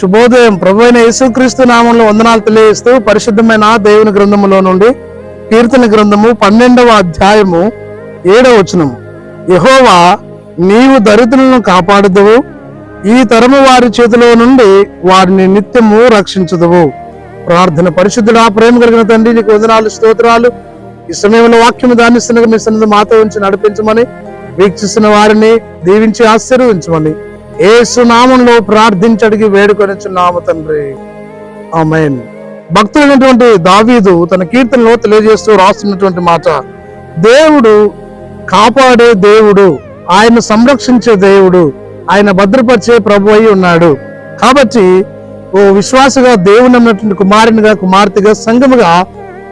శుభోదయం. ప్రభు అయిన యేసుక్రీస్తు నామంలో వందనాలు తెలియజేస్తూ పరిశుద్ధమైన దేవుని గ్రంథములో నుండి కీర్తన గ్రంథము పన్నెండవ అధ్యాయము ఏడవ వచనము. యహోవా నీవు దరిద్రులను కాపాడుదువు. ఈ తరము వారి చేతిలో నుండి వారిని నిత్యము రక్షించదువు. ప్రార్థన పరిశుద్ధుడా ప్రేమ కలిగిన తండ్రి నీకు వదనాలు స్తోత్రాలు. ఈ సమయంలో వాక్యము దానిస్తున్న మీ సన్నిధి మాతో ఉంచి నడిపించమని వీక్షిస్తున్న వారిని దీవించి ఆశీర్వదించమని ఏసునామంలో ప్రార్థించడికి ప్రార్థించడిగి వేడుకొనిచున్నాము తండ్రి. ఆమెన్. భక్తుడైనటువంటి దావీదు తన కీర్తనలో తెలియజేస్తూ రాస్తున్నటువంటి మాట దేవుడు కాపాడే దేవుడు ఆయన సంరక్షించే దేవుడు ఆయన భద్రపరిచే ప్రభు అయి ఉన్నాడు. కాబట్టి ఓ విశ్వాసగా దేవుని అన్నటువంటి కుమారునిగా కుమార్తెగా సంగముగా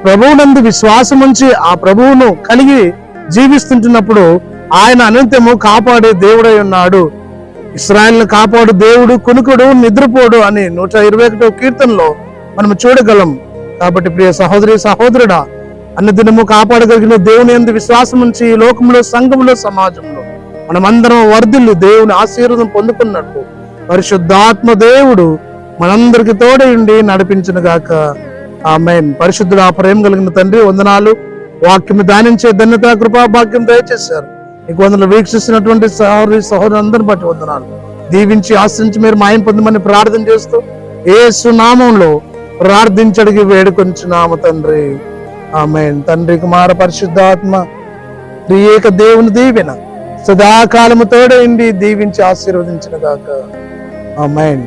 ప్రభువునందు విశ్వాసం ఉంచి ఆ ప్రభువును కలిగి జీవిస్తుంటున్నప్పుడు ఆయన అనంతము కాపాడే దేవుడై ఉన్నాడు. ఇస్రాయల్ని కాపాడు దేవుడు కునుకుడు నిద్రపోడు అని నూట ఇరవై ఒకటో కీర్తనలో మనం చూడగలం. కాబట్టి ప్రియ సహోదరి సహోదరుడా అన్ని దినము కాపాడగలిగిన దేవుని ఎందు విశ్వాసం నుంచి ఈ లోకంలో సంఘంలో సమాజంలో మనమందరం వర్ధిల్లు దేవుని ఆశీర్వాదం పొందుకున్నట్టు పరిశుద్ధాత్మ దేవుడు మనందరికి తోడయుండి నడిపించిన గాక ఆమె పరిశుద్ధుడు ఆ ప్రేమ కలిగిన తండ్రి వందనాలు. వాక్యం దానించే ధన్యత కృపా భాగ్యం దయచేశారు. నీకు వందలు వీక్షిస్తున్నటువంటి సహోదరి సహోదరులందరిని బట్టి వందనాలు. దీవించి ఆశ్రయించి మీరు మాయం పొందమని ప్రార్థన చేస్తూ ఏ సునామంలో ప్రార్థించడికి వేడుకొంచున్నాము తండ్రి. ఆమె తండ్రి కుమార పరిశుద్ధాత్మ ప్రియేక దేవుని దీవెన సదాకాలము తోడైంది దీవించి ఆశీర్వదించిన గాక. ఆమెన్.